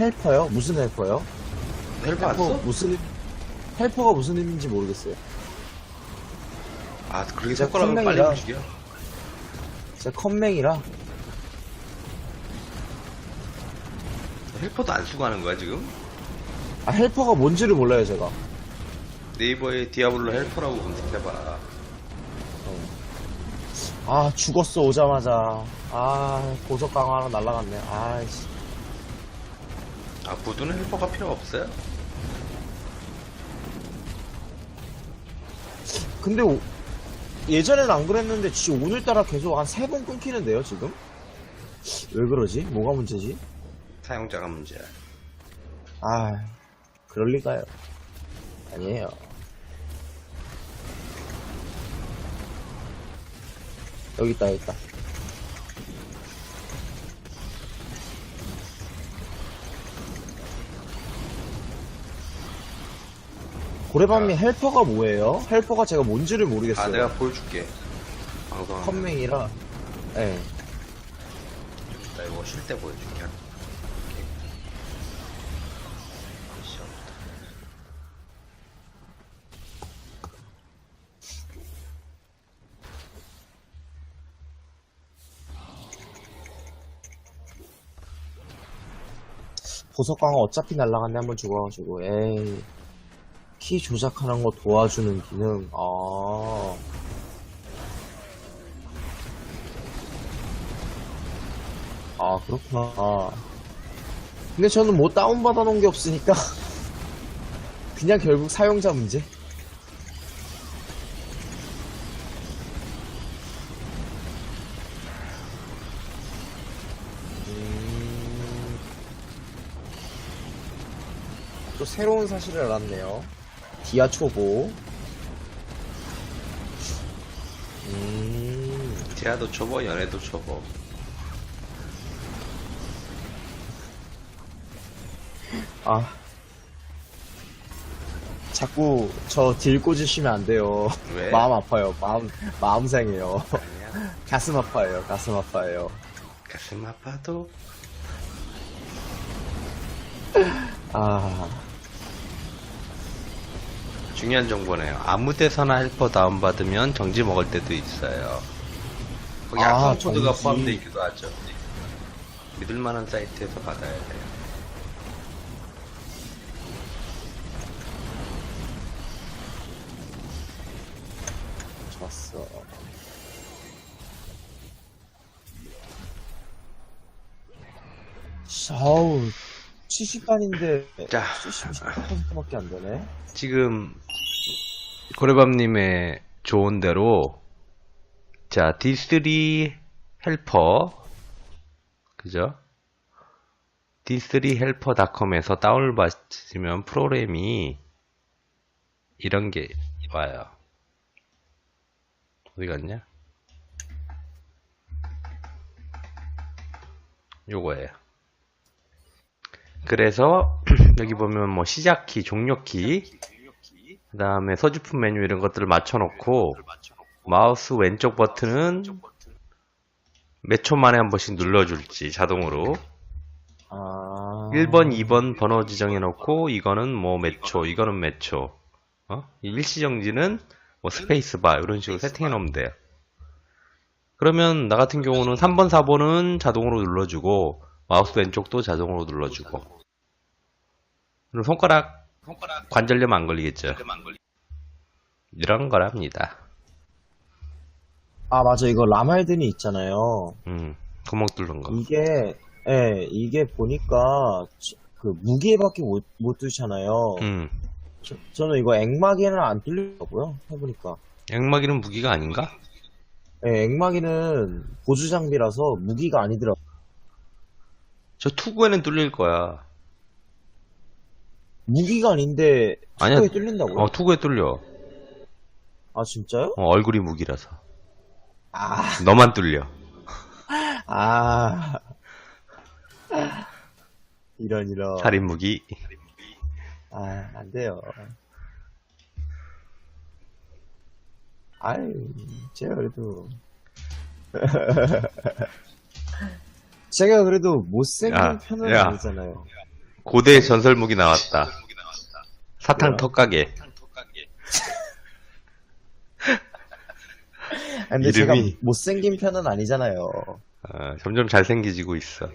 헬퍼요? 무슨 헬퍼요? 헬퍼 왔어? 무슨 헬퍼가 무슨 의미인지 모르겠어요. 아, 그렇게 진짜 손가락을 빨리 컴맹이라. 움직여. 진짜 컴맹이라 헬퍼도 안 쓰고 하는 거야, 지금? 아, 헬퍼가 뭔지를 몰라요 제가. 네이버에 디아블로 헬퍼라고 검색해봐. 아 죽었어 오자마자. 아 고속 강화 하나 날라갔네. 아이씨. 아, 구두는 헬퍼가 필요 없어요? 근데 오- 예전엔 안 그랬는데 진짜 오늘따라 계속 한 세 번 끊기는데요 지금? 왜 그러지? 뭐가 문제지? 사용자가 문제야. 아 그럴 리가요. 아니에요. 여기 있다 여기 있다. 고래밤님 헬퍼가 뭐예요? 헬퍼가 제가 뭔지를 모르겠어요. 아, 내가 보여줄게. 방송. 컴맹이라. 예. 나 이거 쉴 때 보여줄게. 보석 강화 어차피 날라갔네 한번 죽어가지고 에이 키 조작하는 거 도와주는 기능 아 아, 그렇구나. 근데 저는 뭐 다운받아 놓은 게 없으니까. 그냥 결국 사용자 문제? 음... 또 새로운 사실을 알았네요. 디아 초보. 음, 제아도 초보, 연애도 초보. 아. 자꾸 저 딜 꽂으시면 안 돼요. 왜? 마음 아파요. 마음, 마음 상해요. 아니야. 가슴 아파요. 가슴 아파요. 가슴 아파도. 아, 중요한 정보네요. 아무 데서나 헬퍼 다운받으면 정지 먹을 때도 있어요. 거기 아, 악성 코드가 정지. 포함되어 있기도 하죠. 믿을만한 사이트에서 받아야 돼요. 좋았어. 아우, 70단인데, 자. 70%밖에 안 되네. 지금 고래밤님의 좋은 대로 자 D3 헬퍼 그죠? D3 헬퍼닷컴에서 다운을 받으면 프로그램이 이런 게 와요. 어디 갔냐? 요거예요. 그래서 여기 보면 뭐 시작키, 종료키, 그 다음에 서주품 메뉴 이런 것들을 맞춰놓고 마우스 왼쪽 버튼은 몇 초 만에 한 번씩 눌러줄지 자동으로 아. 1번, 2번 번호 지정해놓고 이거는 뭐 몇 초, 이거는 몇 초 어? 일시정지는 뭐 스페이스바 이런 식으로 세팅해놓으면 돼요 그러면 나 같은 경우는 3번, 4번은 자동으로 눌러주고 마우스 왼쪽도 자동으로 눌러주고 그럼 손가락 관절염 안 걸리겠죠 이런 거랍니다 아, 맞아. 이거 라말든이 있잖아요. 음, 구멍 뚫는 거 이게, 예, 이게 보니까, 지- 그, 무게밖에 못, 못 두잖아요. 음, 저, 저는 이거 액마기는 안 뚫리더라고요. 해보니까. 액막이는 무기가 아닌가? 예, 액마기는 보조 장비라서 무기가 아니더라고요. 저 투구에는 뚫릴 거야 무기가 아닌데, 아니야. 투구에 뚫린다고요? 어, 투구에 뚫려 아, 진짜요? 어, 얼굴이 무기라서 아, 너만 뚫려 아. 이런, 이런. 살인 무기 아, 안 돼요. 아유, 제가 그래도. 제가 그래도 못생긴 야, 편은 야. 아니잖아요. 고대 전설무기 나왔다. 사탕 뭐야? 턱가게. 아, 근데 제가 이름이- 못생긴 편은 아니잖아요. 어, 점점 잘생기지고 있어.